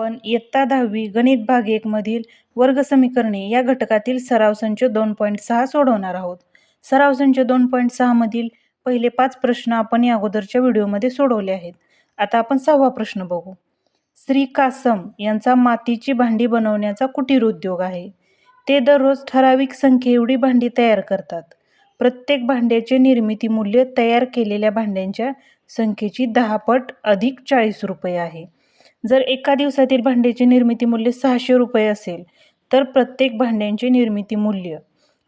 आपण इयत्ता दहावी गणित भाग एक मधील वर्गसमीकरणे या घटकातील सराव संच दोन पॉईंट सहा सोडवणार आहोत. सराव संच दोन पॉईंट सहा मधील पहिले पाच प्रश्न आपण या अगोदरच्या व्हिडिओमध्ये सोडवले आहेत. आता आपण सहावा प्रश्न बघू. श्री कासम यांचा मातीची भांडी बनवण्याचा कुटीर उद्योग आहे. ते दररोज ठराविक संख्ये एवढी भांडी तयार करतात. प्रत्येक भांड्याचे निर्मिती मूल्य तयार केलेल्या भांड्यांच्या संख्येची दहा पट अधिक चाळीस रुपये आहे. जर एका दिवसातील भांड्याचे निर्मिती मूल्य सहाशे रुपये असेल तर प्रत्येक भांड्यांचे निर्मिती मूल्य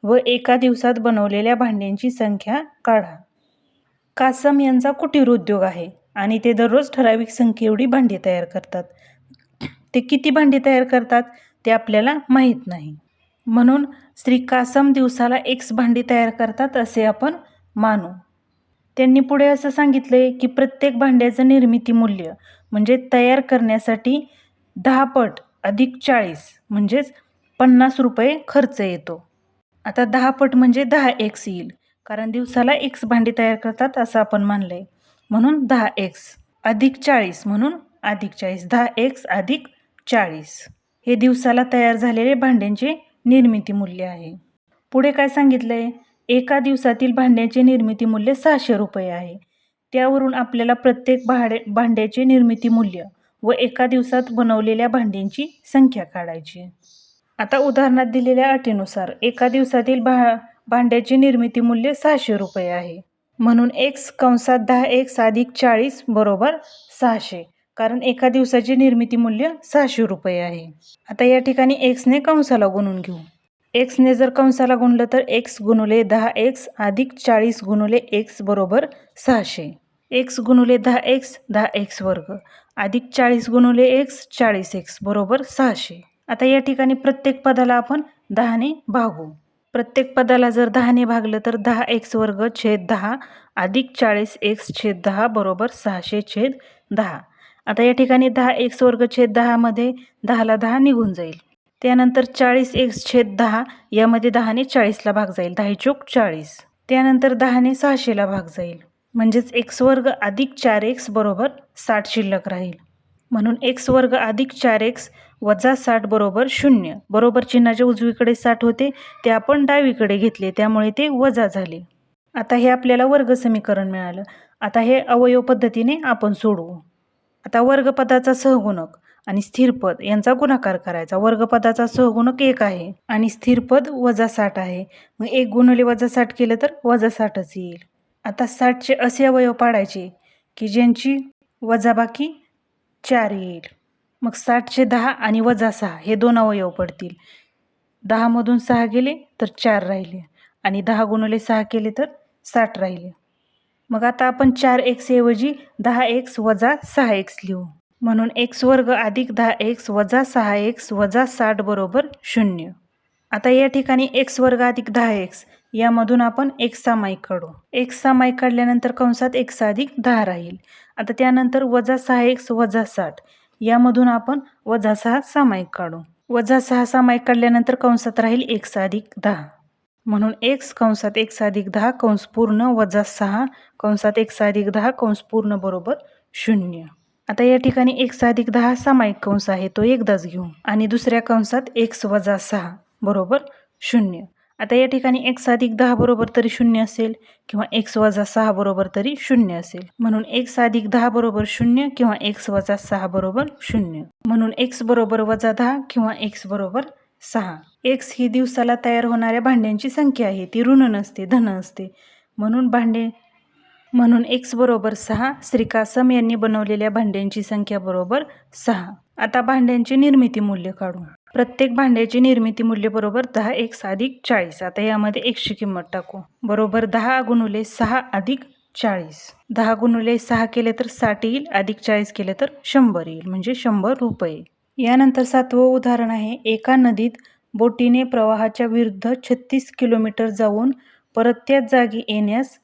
व एका दिवसात बनवलेल्या भांड्यांची संख्या काढा. कासम यांचा कुटीर उद्योग आहे आणि ते दररोज ठराविक संख्ये एवढी भांडी तयार करतात. ते किती भांडी तयार करतात ते आपल्याला माहीत नाही. म्हणून श्री कासम दिवसाला एक्स भांडी तयार करतात असे आपण मानू. त्यांनी पुढे असं सांगितले की प्रत्येक भांड्याचं निर्मिती मूल्य म्हणजे तयार करण्यासाठी दहा पट अधिक चाळीस म्हणजेच पन्नास रुपये खर्च येतो. आता दहा पट म्हणजे दहा एक्स येईल कारण दिवसाला एक्स भांडी तयार करतात असं आपण मानलं आहे म्हणून दहा एक्स अधिक चाळीस म्हणून अधिक चाळीस दहा एक्स अधिक चाळीस. हे दिवसाला तयार झालेले भांड्यांचे निर्मिती मूल्य आहे. पुढे काय सांगितलं आहे एका दिवसातील भांड्याचे निर्मिती मूल्य सहाशे रुपये आहे. त्यावरून आपल्याला प्रत्येक भाडे भांड्याचे निर्मिती मूल्य व एका दिवसात बनवलेल्या भांड्यांची संख्या काढायची. आता उदाहरणात दिलेल्या अटीनुसार एका दिवसातील भा भांड्याचे निर्मिती मूल्य सहाशे रुपये आहे. म्हणून एक्स कंसात दहा एक्स अधिक चाळीस बरोबर सहाशे कारण एका दिवसाचे निर्मिती मूल्य सहाशे रुपये आहे. आता या ठिकाणी एक्सने कंसाला गुणून घेऊ. एक्सने जर कंसाला गुणलं तर एक्स गुणुले दहा एक्स अधिक चाळीस गुणुले एक्स बरोबर सहाशे. एक्स गुणुले दहा एक्स दहा एक्स वर्ग. अधिक चाळीस गुणुले एक्स चाळीस एक्स बरोबर सहाशे. आता या ठिकाणी प्रत्येक पदाला आपण दहाने भागू. प्रत्येक पदाला जर दहाने भागलं तर दहा एक्स वर्ग छेद दहा अधिक चाळीस एक्स छेद दहा बरोबर सहाशे छेद दहा. आता या ठिकाणी दहा एक्स वर्ग छेद दहामध्ये दहाला दहा निघून जाईल. त्यानंतर चाळीस एक्स छेद दहा यामध्ये दहाने चाळीसला भाग जाईल. दहा चोक चाळीस. त्यानंतर दहाने सहाशेला भाग जाईल. म्हणजेच एक्स वर्ग अधिक चार एक्स बरोबर साठ शिल्लक राहील. म्हणून एक्स वर्ग अधिक चार एक्स वजा साठ बरोबर शून्य. बरोबर चिन्हाच्या उजवीकडे साठ होते ते आपण डावीकडे घेतले त्यामुळे ते वजा झाले. आता हे आपल्याला वर्ग समीकरण मिळालं. आता हे अवयव पद्धतीने आपण सोडवू. आता वर्गपदाचा सहगुणक आणि स्थिरपद यांचा गुणाकार करायचा. वर्गपदाचा सहगुणक एक आहे आणि स्थिरपद वजा साठ आहे. मग एक गुणले वजा साठ केलं तर वजा साठच येईल. आता साठचे असे अवयव पाडायचे की ज्यांची वजाबाकी चार येईल. मग साठचे दहा आणि वजा सहा हे दोन अवयव पडतील. दहामधून सहा गेले तर चार राहिले आणि दहा गुणवले सहा केले तर साठ राहिले. मग आता आपण चार एक्सऐवजी दहा एक्स वजा सहा एक्स लिहू. म्हणून एक्स वर्ग अधिक दहा एक्स वजा सहा एक्स वजा साठ बरोबर शून्य. आता या ठिकाणी एक्स वर्ग अधिक दहा एक्स यामधून आपण एक सामायिक काढू. एक सामायिक काढल्यानंतर कंसात एक्स अधिक दहा राहील. आता त्यानंतर वजा सहा एक्स वजा साठ. यामधून आपण वजा सहा सामायिक काढू. वजा सहा सामायिक काढल्यानंतर कंसात राहील एक अधिक दहा. म्हणून एक्स कंसात एक अधिक दहा कंस पूर्ण वजा सहा कंसात एक अधिक दहा कंस पूर्ण बरोबर शून्य. आता या ठिकाणी एक अधिक दहा सामायिक कंस आहे तो एकदाच घेऊ. आणि दुसऱ्या कंसात एक्स वजा सहा बरोबर शून्य. आता या ठिकाणी एक्स अधिक दहा बरोबर तरी शून्य असेल किंवा एक्स वजा सहा बरोबर तरी शून्य असेल. म्हणून एक्स अधिक दहा बरोबर शून्य किंवा एक्स वजा सहा बरोबर शून्य. म्हणून एक्स बरोबर वजा दहा किंवा एक्स बरोबर सहा. एक्स ही दिवसाला तयार होणाऱ्या भांड्यांची संख्या आहे. ती ऋण नसते धन असते. म्हणून भांडे म्हणून एक्स बरोबर सहा श्रीकासम यांनी बनवलेल्या भांड्यांची संख्या बरोबर सहा. आता भांड्यांचे निर्मिती मूल्य काढू. प्रत्येक भांड्याची निर्मिती मूल्य बरोबर दहा एक अधिक चाळीस. आता यामध्ये एकशे किंमत टाकू. बरोबर दहा गुणुले सहा अधिक चाळीस. दहा गुणुले सहा केले तर साठ येईल अधिक चाळीस केले तर शंभर येईल म्हणजे शंभर रुपये. यानंतर सातवं उदाहरण आहे. एका नदीत बोटीने प्रवाहाच्या विरुद्ध छत्तीस किलोमीटर जाऊन परत त्याच जागी येण्यास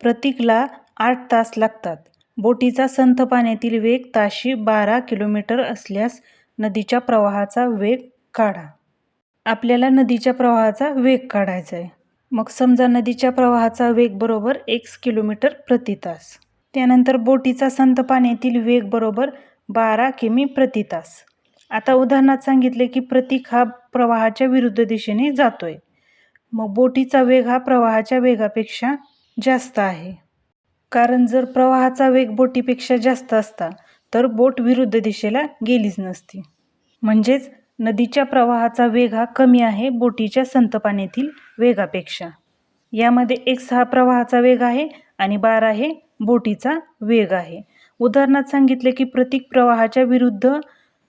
प्रतीकला आठ तास लागतात. बोटीचा संथ पाण्यातील वेग ताशी बारा किलोमीटर असल्यास नदीच्या प्रवाहाचा वेग काढा. आपल्याला नदीच्या प्रवाहाचा वेग काढायचा आहे मग समजा नदीच्या प्रवाहाचा वेग बरोबर एक्स किलोमीटर प्रति तास. त्यानंतर बोटीचा संत पाण्यातील वेग बरोबर बारा किमी प्रति तास. आता उदाहरणात सांगितले की प्रतीक हा प्रवाहाच्या विरुद्ध दिशेने जातोय. मग बोटीचा वेग हा प्रवाहाच्या वेगापेक्षा जास्त आहे. कारण जर प्रवाहाचा वेग बोटीपेक्षा जास्त असता तर बोट विरुद्ध दिशेला गेलीच नसती. म्हणजेच नदीच्या प्रवाहाचा वेग हा कमी आहे बोटीच्या संतपानेतील वेगापेक्षा. यामध्ये एक्स हा प्रवाहाचा वेग आहे आणि बारा हे बोटीचा वेग आहे. उदाहरणात सांगितले की प्रतीक प्रवाहाच्या विरुद्ध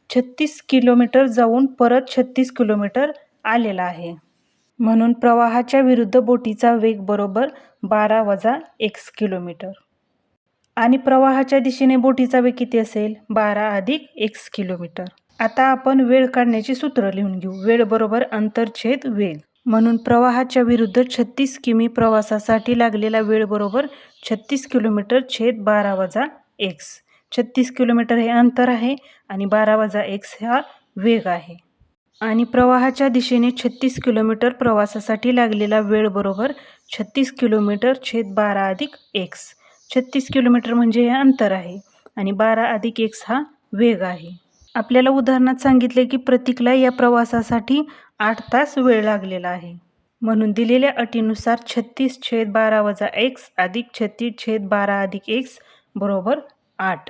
छत्तीस किलोमीटर जाऊन परत छत्तीस किलोमीटर आलेला आहे. म्हणून प्रवाहाच्या विरुद्ध बोटीचा वेग बरोबर बारा वजा एक्स किलोमीटर. आणि प्रवाहाच्या दिशेने बोटीचा वेग किती असेल? बारा अधिक एक्स किलोमीटर. आता आपण वेळ काढण्याची सूत्र लिहून घेऊ. वेळ बरोबर अंतरछेद वेग. म्हणून प्रवाहाच्या विरुद्ध छत्तीस किमी प्रवासासाठी लागलेला वेळ बरोबर छत्तीस किलोमीटर छेद बारा वजा एक्स. छत्तीस किलोमीटर हे अंतर आहे आणि बारा वजा एक्स हा वेग आहे. आणि प्रवाहाच्या दिशेने छत्तीस किलोमीटर प्रवासासाठी लागलेला वेळ बरोबर छत्तीस किलोमीटर छेद बारा अधिक एक्स. छत्तीस किलोमीटर म्हणजे हे अंतर आहे आणि बारा अधिक एक्स हा वेग आहे. आपल्याला उदाहरणात सांगितले की प्रतीकला या प्रवासासाठी आठ तास वेळ लागलेला आहे. म्हणून दिलेल्या अटीनुसार छत्तीस छेद बारा वजा एक्स अधिक छत्तीस छेद बारा अधिक एक्स बरोबर आठ.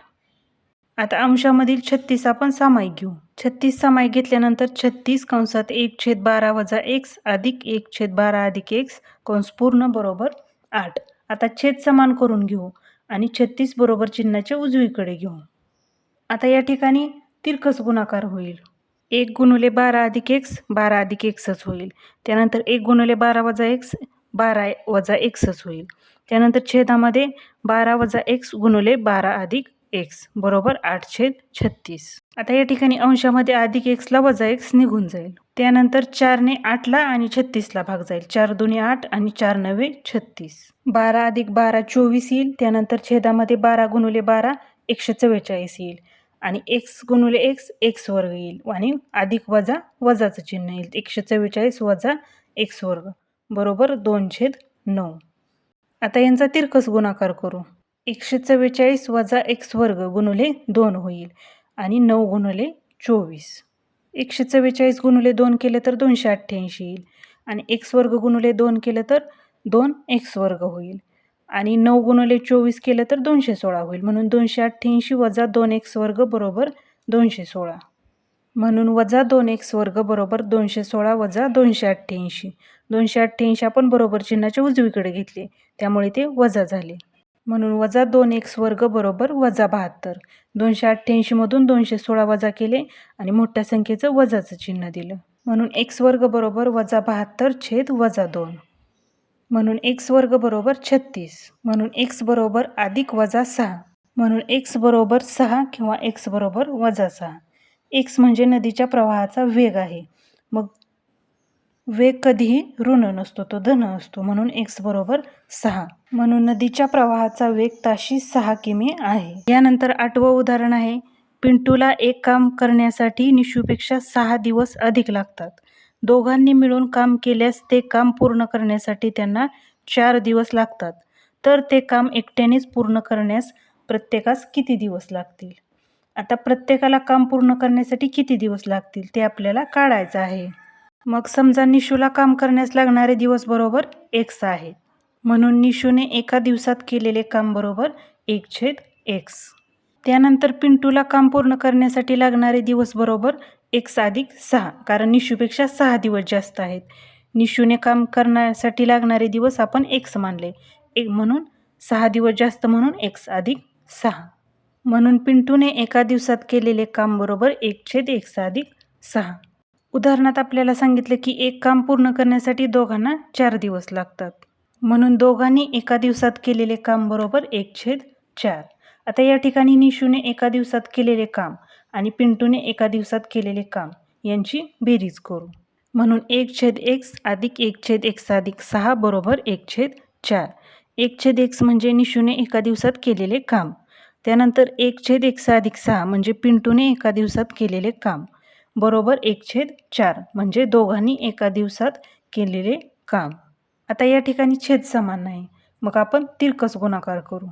आता अंशामधील छत्तीस आपण सामायिक घेऊ. छत्तीस सामायिक घेतल्यानंतर छत्तीस कंसात एक छेद बारा वजा एक्स अधिक एक छेद बारा अधिक एक्स कंस पूर्ण बरोबर आठ. आता छेद समान करून घेऊ आणि छत्तीस बरोबर चिन्हाच्या उजवीकडे घेऊ. आता या ठिकाणी तिरकस गुणाकार होईल. एक गुणुले बारा अधिक एक्स बारा अधिक एक्सच होईल. त्यानंतर एक गुणुले बारा वजा एक्स बारा वजा एक्सच होईल. त्यानंतर छेदामध्ये बारा वजा एक्स गुणुले बारा अधिक एक्स बरोबर आठ छेद छत्तीस. आता या ठिकाणी अंशामध्ये अधिक एक्सला वजा एक्स निघून जाईल. त्यानंतर चारने आठला आणि छत्तीसला भाग जाईल. चार दोन्ही आठ आणि चार नवे छत्तीस. बारा अधिक बारा चोवीस येईल. त्यानंतर छेदामध्ये बारा गुणुले बारा एकशे चव्वेचाळीस येईल. आणि एक्स गुणुले एक्स एक्स वर्ग येईल. आणि अधिक वजा वजाचं चिन्ह येईल. एकशे चव्वेचाळीस वजा एक्स वर्ग. बरोबर दोन छेद नऊ. आता यांचा तिरकस गुणाकार करू. एकशे चव्वेचाळीस वजा एक्स वर्ग गुणुले दोन होईल. आणि नऊ गुणुले चोवीस. एकशे चव्वेचाळीस गुणुले दोन केले तर दोनशे अठ्ठ्याऐंशी येईल. आणि एक्स वर्ग गुणुले दोन केलं तर दोन एक्स वर्ग होईल. आणि नऊ गुणुले चोवीस केलं तर दोनशे सोळा होईल. म्हणून दोनशे अठ्ठ्याऐंशी वजा दोन एक्स वर्ग बरोबर दोनशे सोळा. म्हणून वजा दोन एक्स वर्ग बरोबर दोनशे सोळा वजा दोनशे अठ्ठ्याऐंशी. दोनशे अठ्ठ्याऐंशी आपण बरोबर चिन्हाच्या उजवीकडे घेतले. त्यामुळे ते वजा झाले. म्हणून वजा दोन एक्स वर्ग बरोबर वजा बहात्तर. दोनशे अठ्ठ्याऐंशीमधून दोनशे सोळा वजा केले आणि मोठ्या संख्येचं वजाचं चिन्ह दिलं. म्हणून एक्स वर्ग बरोबर वजा बहात्तर छेद वजा दोन. म्हणून एक्स वर्ग बरोबर छत्तीस. म्हणून एक्स बरोबर अधिक वजा सहा. म्हणून एक्स बरोबर सहा किंवा एक्स बरोबर वजा सहा. एक्स म्हणजे नदीच्या प्रवाहाचा वेग आहे. मग वेग कधीही ऋण नसतो तो धन असतो. म्हणून एक्स बरोबर सहा. म्हणून नदीच्या प्रवाहाचा वेग ताशी सहा किमी आहे. यानंतर आठवं उदाहरण आहे. पिंटूला एक काम करण्यासाठी निशूपेक्षा सहा दिवस अधिक लागतात. दोघांनी मिळून काम केल्यास ते काम पूर्ण करण्यासाठी त्यांना चार दिवस लागतात. तर ते काम एकट्यानेच पूर्ण करण्यास प्रत्येकास किती दिवस लागतील? आता प्रत्येकाला काम पूर्ण करण्यासाठी किती दिवस लागतील ते आपल्याला काढायचं आहे. मग समजा निशूला काम करण्यास लागणारे दिवस बरोबर एक्स आहे. म्हणून निशूने एका दिवसात केलेले काम बरोबर एक छेद एक्स त्यानंतर पिंटूला काम पूर्ण करण्यासाठी लागणारे दिवस बरोबर एक्स अधिक सहा कारण निशूपेक्षा सहा दिवस जास्त आहेत. निशूने काम करण्यासाठी लागणारे दिवस आपण एक्स मानले. एक म्हणून सहा दिवस जास्त म्हणून एक्स अधिक सहा. म्हणून पिंटूने एका दिवसात केलेले काम बरोबर एक छेद एक्स अधिक सहा. उदाहरणात आपल्याला सांगितलं की एक काम पूर्ण करण्यासाठी दोघांना चार दिवस लागतात. म्हणून दोघांनी एका दिवसात केलेले काम बरोबर एक छेद चार. आता या ठिकाणी निशूने एका दिवसात केलेले काम आणि पिंटूने एका दिवसात केलेले काम यांची बेरीज करू. म्हणून एक छेद एक्स अधिक एक छेद एक्स अधिक सहा बरोबर एक छेद चार. एक छेद एक्स म्हणजे निशूने एका दिवसात केलेले काम. त्यानंतर एक छेद एक्स अधिक सहा म्हणजे पिंटूने एका दिवसात केलेले काम. बरोबर एक छेद चार म्हणजे दोघांनी एका दिवसात केलेले काम. आता या ठिकाणी छेद समान नाही. मग आपण तिरकस गुणाकार करू.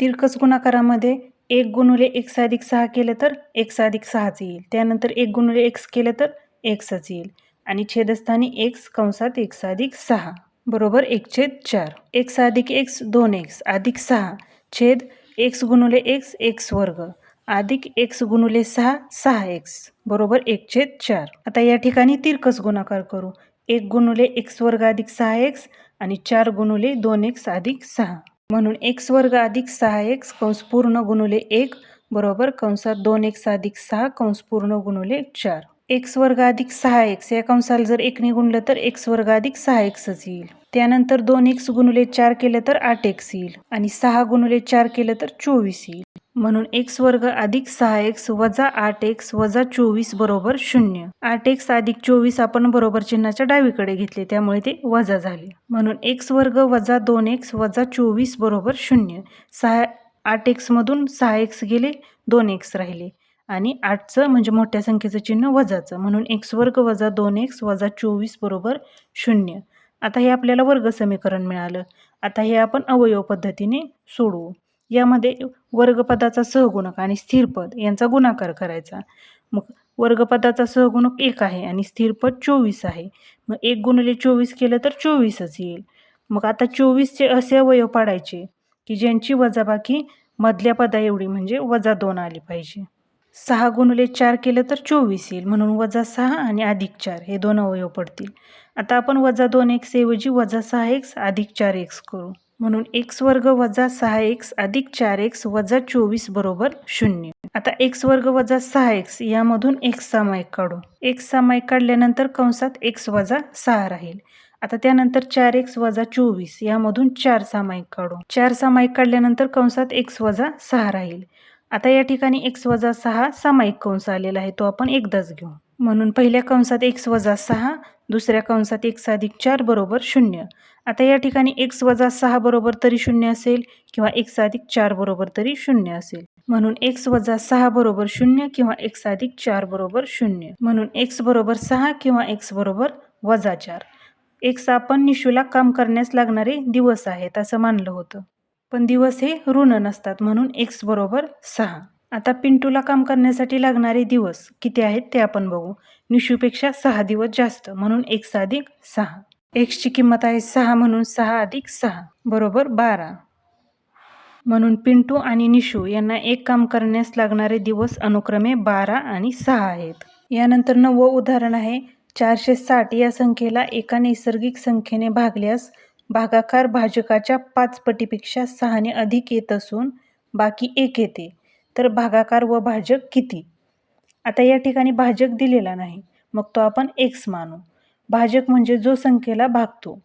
तिरकस गुणाकारामध्ये एक गुणुले एक्स अधिक सहा केलं तर एक्स अधिक सहाच येईल. त्यानंतर एक गुणुले एक्स केलं तर एक्सच येईल. आणि छेदस्थानी एक्स कंसात एक्स अधिक सहा. बरोबर एक छेद चार. एक्स अधिक एक्स दोन एक्स अधिक सहा. छेद एक्स गुणुले एक्स एक्स वर्ग. अधिक एक्स गुणुले सहा सहा एक्स बरोबर एक छेद चार. आता या ठिकाणी तिरकस गुणाकार करू. एक गुणुले एक्स वर्ग अधिक सहा एक्स आणि चार गुणुले दोन एक्स अधिक सहा. म्हणून एक्स वर्ग अधिक सहा एक्स कंस पूर्ण गुणुले एक बरोबर कंसात दोन एक्स अधिक सहा कंस पूर्ण गुणुले चार. एक्स वर्ग अधिक सहा एक्स. या कंसाला जर एकने गुणलं तर एक्स वर्ग अधिक सहा एक्सच येईल. त्यानंतर दोन एक्स गुणुले चार केलं तर आठ एक्स येईल. आणि सहा गुणुले चार केलं तर चोवीस येईल. म्हणून एक्स वर्ग अधिक सहा एक्स वजा आठ एक्स वजा चोवीस बरोबर शून्य. आठ एक्स अधिक चोवीस आपण बरोबर चिन्हाच्या डावीकडे घेतले त्यामुळे ते वजा झाले. म्हणून एक्स वर्ग वजा दोन एक्स वजा चोवीस बरोबर शून्य. सहा आठ एक्समधून सहा एक्स गेले दोन एक्स राहिले. आणि आठचं म्हणजे मोठ्या संख्येचं चिन्ह वजाचं. म्हणून एक्स वर्ग वजा दोन एक्स वजा चोवीस बरोबर शून्य. आता हे आपल्याला वर्ग समीकरण मिळालं. आता हे आपण अवयव पद्धतीने सोडवू. यामध्ये वर्गपदाचा सहगुणक आणि स्थिरपद यांचा गुणाकार करायचा. मग वर्गपदाचा सहगुणक एक आहे आणि स्थिरपद चोवीस आहे. मग एक गुणले चोवीस केलं तर चोवीसच येईल. मग आता चोवीसचे असे अवयव पाडायचे की ज्यांची वजाबाकी मधल्या पदा एवढी म्हणजे वजा दोन आली पाहिजे. सहा गुणले चार केलं तर चोवीस येईल. म्हणून वजा सहा आणि अधिक चार हे दोन अवयव पडतील. आता आपण वजा दोन एक्स ऐवजी वजा सहा एक्स अधिक चार एक्स करू. म्हणून एक्स वर्ग वजा सहा एक्स अधिक चार एक्स वजा चोवीस बरोबर शून्य. आता एक्स वर्ग वजा सहा एक्स यामधून एक्स सामायिक काढू. एक्स सामायिक काढल्यानंतर कंसात एक्स वजा सहा राहील. आता त्यानंतर चार एक्स वजा चोवीस यामधून चार सामायिक काढू. चार सामायिक काढल्यानंतर कंसात एक्स वजा सहा राहील. आता या ठिकाणी एक्स वजा सहा सामायिक कंस आलेला आहे तो आपण एकदाच घेऊ. म्हणून पहिल्या कंसात एक्स वजा सहा दुसऱ्या कंसात एक्स अधिक चार बरोबर शून्य. आता या ठिकाणी एक्स वजा सहा बरोबर तरी शून्य असेल किंवा एक्स अधिक चार बरोबर तरी शून्य असेल. म्हणून एक्स वजा सहा बरोबर शून्य किंवा एक्स अधिक चार बरोबर शून्य. म्हणून एक्स बरोबर सहा किंवा एक्स बरोबर वजा चार. एक्स आपण निशुला काम करण्यास लागणारे दिवस आहेत असं मानलं होतं. पण दिवस हे ऋण नसतात म्हणून एक्स बरोबर सहा. आता पिंटूला काम करण्यासाठी लागणारे दिवस किती आहेत ते आपण बघू. निशूपेक्षा सहा दिवस जास्त म्हणून एक्स अधिक सहा. एक्सची किंमत आहे सहा म्हणून सहा अधिक सहा. बरोबर बारा. म्हणून पिंटू आणि निशू यांना एक काम करण्यास लागणारे दिवस अनुक्रमे बारा आणि सहा आहेत. यानंतर नववं उदाहरण आहे. चारशे साठ या संख्येला एका नैसर्गिक संख्येने भागल्यास भागाकार भाजकाच्या पाच पटीपेक्षा सहाने अधिक येत असून बाकी एक येते. तर भागाकार व भाजक किती? आता या ठिकाणी भाजक दिलेला नाही मग तो आपण एक्स मानू. भाजक म्हणजे जो संख्येला भागतो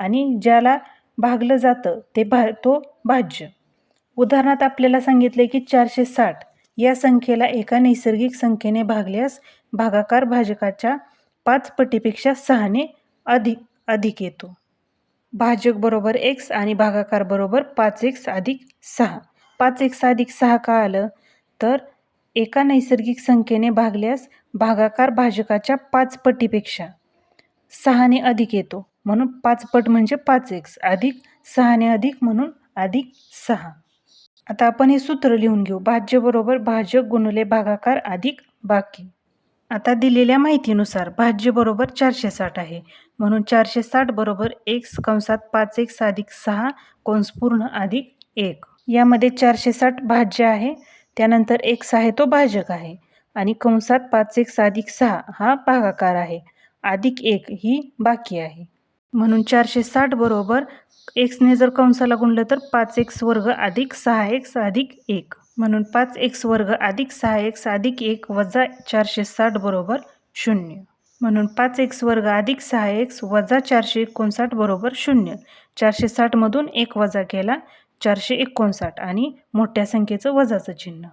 आणि ज्याला भागलं जातं ते भा तो भाज्य. उदाहरणात आपल्याला सांगितले की चारशे साठ या संख्येला एका नैसर्गिक संख्येने भागल्यास भागाकार भाजकाच्या पाच पटीपेक्षा सहाने अधिक अधिक येतो. भाजक बरोबर एक्स आणि भागाकार बरोबर पाच एक्स अधिक सहा. पाच एक्स अधिक सहा का आलं? तर एका नैसर्गिक संख्येने भागल्यास भागाकार भाजकाच्या पाच पटीपेक्षा सहाने अधिक येतो. म्हणून पाच पट म्हणजे पाच एक्स अधिक सहाने अधिक म्हणून अधिक सहा. आता आपण हे सूत्र लिहून घेऊ. भाज्य बरोबर भाजक गुणले भागाकार अधिक बाकी. आता दिलेल्या माहितीनुसार भाज्य बरोबर चारशे साठ आहे. म्हणून चारशे साठ बरोबर एक्स कंसात पाच एक्स अधिक सहा कंस पूर्ण अधिक एक. यामध्ये चारशे साठ भाज्य आहे. त्यानंतर एक्स आहे तो भाजक आहे. आणि कंसात पाच एक्स अधिक सहा हा भागाकार आहे. अधिक एक ही बाकी आहे. म्हणून चारशे साठ बरोबर एक्सने जर कंसाला गुणलं तर पाच एक्स वर्ग अधिक सहा एक्स अधिक एक. म्हणून पाच एक्स वर्ग अधिक सहा एक्स अधिक एक वजा चारशे साठ बरोबर शून्य. म्हणून पाच एक्स वर्ग अधिक सहा एक्स वजा चारशे एकोणसाठ बरोबर शून्य. चारशे साठमधून एक वजा केला चारशे एकोणसाठ आणि मोठ्या संख्येचं वजाचं चिन्ह.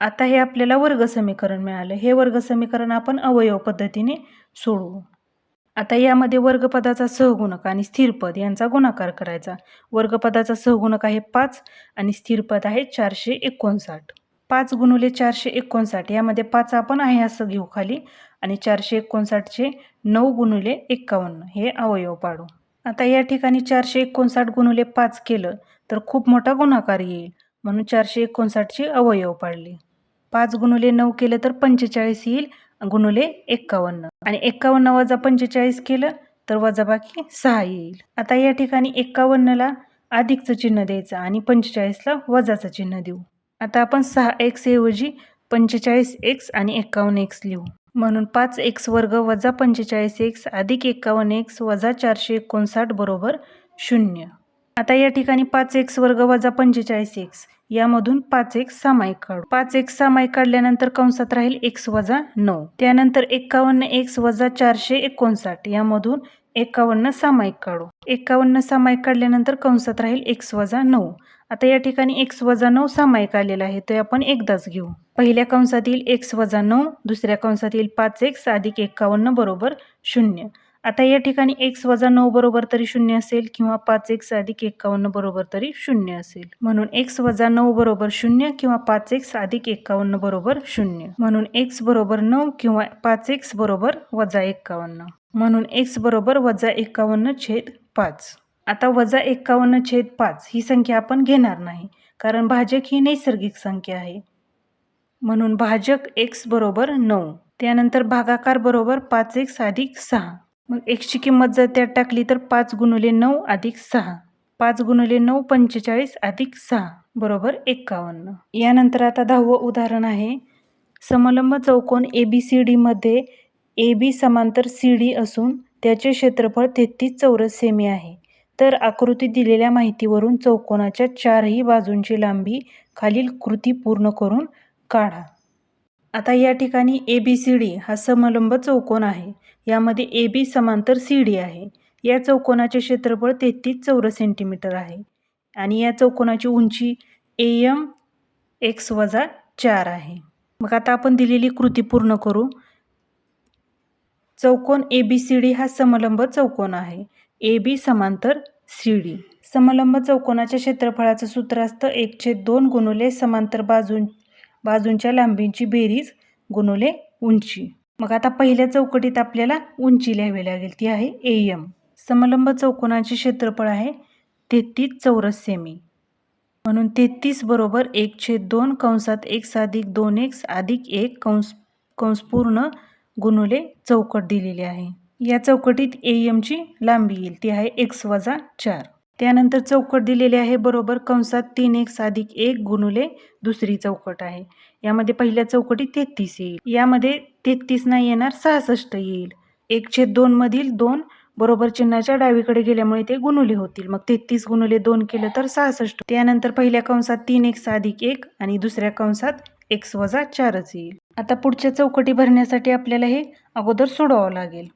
आता हे आपल्याला वर्ग समीकरण मिळालं. हे वर्ग समीकरण आपण अवयव पद्धतीने सोडवू. आता यामध्ये वर्गपदाचा सहगुणक आणि स्थिरपद यांचा गुणाकार करायचा. वर्गपदाचा सहगुणक आहे पाच आणि स्थिरपद आहे चारशे एकोणसाठ. पाच गुणुले चारशे एकोणसाठ यामध्ये पाच आपण आहे असं घेऊ खाली. आणि चारशे एकोणसाठचे नऊ गुणुले एक्कावन्न हे अवयव पाडू. आता या ठिकाणी चारशे एकोणसाठ गुणुले पाच केलं तर खूप मोठा गुणाकार येईल. म्हणून चारशे एकोणसाठचे अवयव पाडले. पाच गुणुले नऊ केलं तर पंचेचाळीस येईल. गुणुले एक्कावन्न. आणि एक्कावन्न वजा पंचेचाळीस केलं तर वजाबाकी सहा येईल. आता या ठिकाणी एक्कावन्नला अधिकचं चिन्ह द्यायचं आणि पंचेचाळीसला वजाचं चिन्ह देऊ. आता आपण सहा एक्स ऐवजी पंचेचाळीस एक्स आणि एक्कावन्न एक्स लिहू. म्हणून पाच एक्स वर्ग वजा पंचेचाळीस एक्स अधिक एक्कावन्न एक्स वजा चारशे एकोणसाठ बरोबर शून्य. आता या ठिकाणी पाच एक्स वर्ग वजा पंचेचाळीस एक्स यामधून पाच एक सामायिक काढू. पाच एक सामायिक काढल्यानंतर कंसात राहील एक्स वजा नऊ. त्यानंतर एक्कावन्न एक्स वजा चारशे एकोणसाठ. यामधून एकावन्न सामायिक काढू. एकावन्न सामायिक काढल्यानंतर कंसात राहील एक्स वजा नऊ. आता या ठिकाणी एक्स वजा नऊ सामायिक आलेला आहे ते आपण एकदाच घेऊ. पहिल्या कंसातील एक्स वजा नऊ दुसऱ्या कंसातील पाच एक्स अधिक एक्कावन्न बरोबर शून्य. आता या ठिकाणी एक्स वजा नऊ बरोबर तरी शून्य असेल किंवा पाच एक्स अधिक एक्कावन्न बरोबर तरी शून्य असेल. म्हणून एक्स वजा नऊ बरोबर शून्य किंवा पाच एक्स अधिक एक्कावन्न बरोबर शून्य. म्हणून एक्स बरोबर नऊ किंवा पाच एक्स बरोबर वजा एक्कावन्न म्हणून एक्स बरोबर वजा एक्कावन्न छेद पाच. आता वजा एक्कावन्न छेद पाच ही संख्या आपण घेणार नाही कारण भाजक ही नैसर्गिक संख्या आहे. म्हणून भाजक एक्स बरोबर नऊ. त्यानंतर भागाकार बरोबर पाच एक्स अधिक सहा. मग एक्सची किंमत जर त्यात टाकली तर पाच गुणुले नऊ अधिक सहा. पाच गुणुले नऊ पंचेचाळीस अधिक सहा बरोबर एक्कावन्न यानंतर आता दहावं उदाहरण आहे. समलंब चौकोन ए बी सी डीमध्ये ए बी समांतर सी डी असून त्याचे क्षेत्रफळ तेहतीस चौरस सेमी आहे. तर आकृती दिलेल्या माहितीवरून चौकोनाच्या चारही बाजूंची लांबी खालील कृती पूर्ण करून काढा. आता या ठिकाणी ए बी सी डी हा समलंब चौकोन आहे. यामध्ये ए बी समांतर सी डी आहे. या चौकोनाचे क्षेत्रफळ तेहतीस चौरस सेंटीमीटर आहे. आणि या चौकोनाची उंची ए एम एक्स वजा चार आहे. मग आता आपण दिलेली कृती पूर्ण करू. चौकोन ए बी सी डी हा समलंब चौकोन आहे. ए बी समांतर सी डी समलंब चौकोनाच्या क्षेत्रफळाचं सूत्र असतं एक छेद दोन गुणुले समांतर बाजूं बाजूंच्या लांबींची बेरीज गुणुले उंची. मग आता पहिल्या चौकटीत आपल्याला उंची लिहावी लागेल. ती आहे ए एम समलंब चौकोनाचे क्षेत्रफळ आहे तेहतीस चौरस सेमी. म्हणून तेहतीस बरोबर एक छेद दोन कंसात एक्स अधिक दोन एक्स अधिक एक कंस कंसपूर्ण गुणुले चौकट दिलेली आहे. या चौकटीत ए एमची लांबी येईल. ती आहे एक्स वजा चार. त्यानंतर चौकट दिलेली आहे बरोबर कंसात तीन एक साधिक एक गुणुले दुसरी चौकट आहे. यामध्ये पहिल्या चौकटी तेहतीस येईल. यामध्ये तेहतीस नाही येणार सहासष्ट येईल. एक छेद दोनमधील दोन बरोबर चिन्हाच्या डावीकडे गेल्यामुळे ते गुणुले होतील. मग तेहतीस गुणुले दोन केलं तर सहासष्ट. त्यानंतर पहिल्या कंसात तीन एक साधिक एक आणि दुसऱ्या कंसात एक्स वजा चारच येईल. आता पुढच्या चौकटी भरण्यासाठी आपल्याला हे अगोदर सोडवावं लागेल.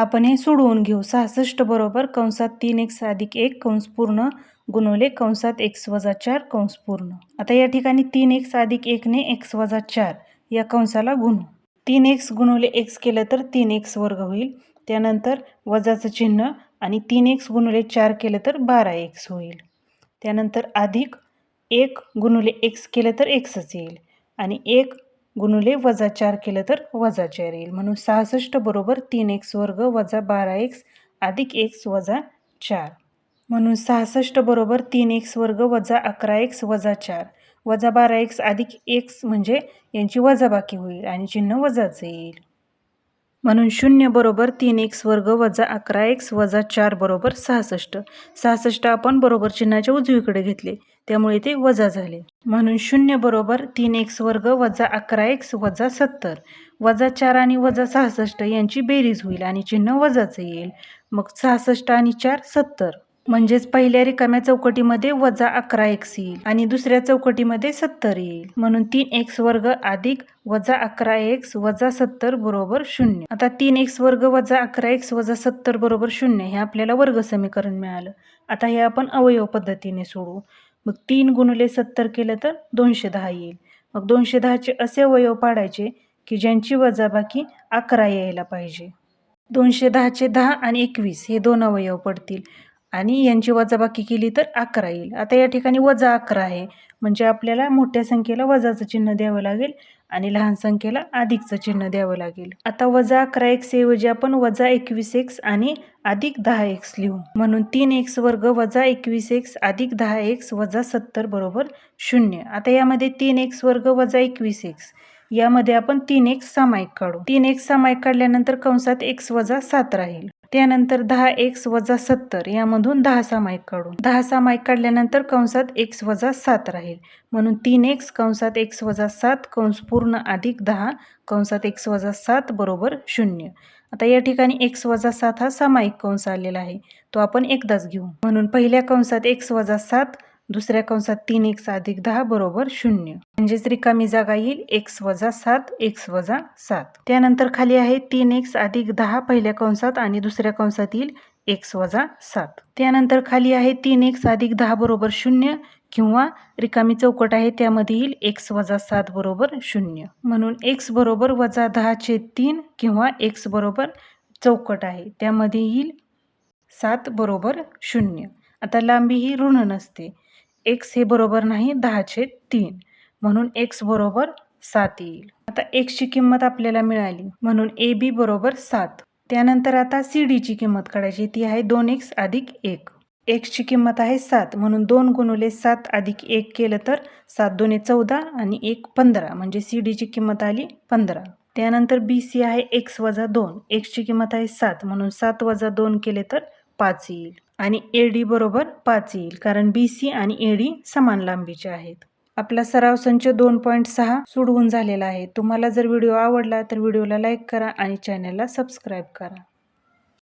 आपण हे सोडवून घेऊ. सहासष्ट बरोबर कंसात तीन एक्स अधिक एक कंस पूर्ण गुणवले कंसात एक्स वजा चार कंस पूर्ण. आता या ठिकाणी तीन एक्स अधिक एकने एक्स वजा चार या कंसाला गुणू. तीन एक्स गुणवले एक्स केलं तर तीन एक्स वर्ग होईल. त्यानंतर वजाचं चिन्ह आणि तीन एक्स गुणवले चार केलं तर बारा एक्स होईल. त्यानंतर अधिक एक गुणवले एक्स केलं तर एक्सच येईल. आणि एक गुणुले वजा चार केलं तर वजा चार येईल. म्हणून सहासष्ट बरोबर तीन एक्स वर्ग वजा बारा एक्स अधिक एक्स वजा चार. म्हणून सहासष्ट बरोबर तीन एक्स वर्ग वजा अकरा एक्स वजा चार. वजा बारा एक्स अधिक एक्स म्हणजे यांची वजाबाकी होईल आणि चिन्ह वजाचं येईल. म्हणून शून्य बरोबर तीन एक्स वर्ग वजा अकरा एक्स वजा चार बरोबर सहासष्ट. सहासष्ट आपण बरोबर चिन्हाच्या उजवीकडे घेतले. त्यामुळे ते वजा झाले. म्हणून शून्य बरोबर तीन एक्स वर्ग वजा अकरा एक्स वजा सत्तर. वजा चार आणि वजा सहासष्ट यांची बेरीज होईल आणि चिन्ह वजाचं येईल. मग सहासष्ट आणि चार सत्तर. म्हणजेच पहिल्या रिकाम्या चौकटीमध्ये वजा अकरा एक्स येईल आणि दुसऱ्या चौकटीमध्ये सत्तर येईल. म्हणून तीन एक्स वर्ग अधिक वजा अकरा एक्स वजा सत्तर बरोबर शून्य. आता तीन एक्स वर्ग वजा अकरा एक्स वजा सत्तर बरोबर शून्य हे आपल्याला वर्ग समीकरण मिळालं. आता हे आपण अवयव पद्धतीने सोडू. मग तीन गुणले सत्तर केलं तर दोनशे दहा येईल. मग दोनशे दहाचे असे अवयव पाडायचे की ज्यांची वजाबाकी अकरा यायला पाहिजे. दोनशे दहाचे दहा आणि एकवीस हे दोन अवयव पडतील. आणि यांची वजाबाकी केली तर अकरा येईल. आता या ठिकाणी वजा अकरा आहे. म्हणजे आपल्याला मोठ्या संख्येला वजाचं चिन्ह द्यावं लागेल आणि लहान संख्येला अधिकचं चिन्ह द्यावं लागेल. आता वजा अकरा एक्स ऐवजी आपण वजा एकवीस एक्स आणि अधिक दहा एक्स लिहू. म्हणून तीन एक्स वर्ग वजा एकवीस एक्स अधिक दहा एक्स वजा सत्तर बरोबर शून्य. आता यामध्ये तीन एक्स वर्ग वजा एकवीस एक्स. यामध्ये आपण तीन एक्स सामायिक काढू. तीन एक्स सामायिक काढल्यानंतर कंसात एक्स वजा सात राहील. त्यानंतर दहा एक्स वजा सत्तर यामधून दहा सामायिक काढू. दहा सामायिक काढल्यानंतर कंसात एक्स वजा सात राहील. म्हणून तीन एक्स कंसात एक्स वजा सात कंस पूर्ण अधिक दहा कंसात एक्स वजा सात बरोबर शून्य. आता या ठिकाणी एक्स वजा सात हा सामायिक कंस आलेला आहे. तो आपण एकदाच घेऊ. म्हणून पहिल्या कंसात एक्स वजा सात दुसऱ्या कंसात तीन एक्स अधिक दहा बरोबर शून्य. म्हणजेच रिकामी जागा येईल एक्स वजा सात एक्स वजा सात. त्यानंतर खाली आहे तीन एक्स अधिक दहा पहिल्या कंसात आणि दुसऱ्या कंसात येईल एक्स वजा सात. त्यानंतर खाली आहे तीन एक्स अधिक दहा बरोबर शून्य किंवा रिकामी चौकट आहे त्यामध्ये येईल एक्स वजा सात बरोबर शून्य. म्हणून एक्स बरोबर वजा दहा छेद तीन किंवा एक्स बरोबर चौकट आहे त्यामध्ये येईल सात बरोबर शून्य. आता लांबी ही ऋण नसते. एक्स हे बरोबर नाही दहाचे तीन. म्हणून एक्स बरोबर सात येईल. आता एक्सची किंमत आपल्याला मिळाली. म्हणून ए बी बरोबर सात. त्यानंतर आता सी डीची किंमत काढायची. ती आहे दोन एक्स अधिक एक. एक्सची किंमत आहे सात. म्हणून दोन गुणुले सात अधिक एक केलं तर सात दोन्ही चौदा आणि एक पंधरा. म्हणजे सी डीची किंमत आली पंधरा. त्यानंतर बी सी आहे एक्स वजा दोन. एक्सची किंमत आहे सात. म्हणून सात वजा दोन केले तर पाच येईल. आणि ए डी बरोबर पाच येईल कारण बी सी आणि ए डी समान लांबीचे आहेत. आपला सराव संच दोन पॉईंट सहा सोडवून झालेला आहे. तुम्हाला जर व्हिडिओ आवडला तर व्हिडिओला लाईक करा आणि चॅनलला सबस्क्राईब करा.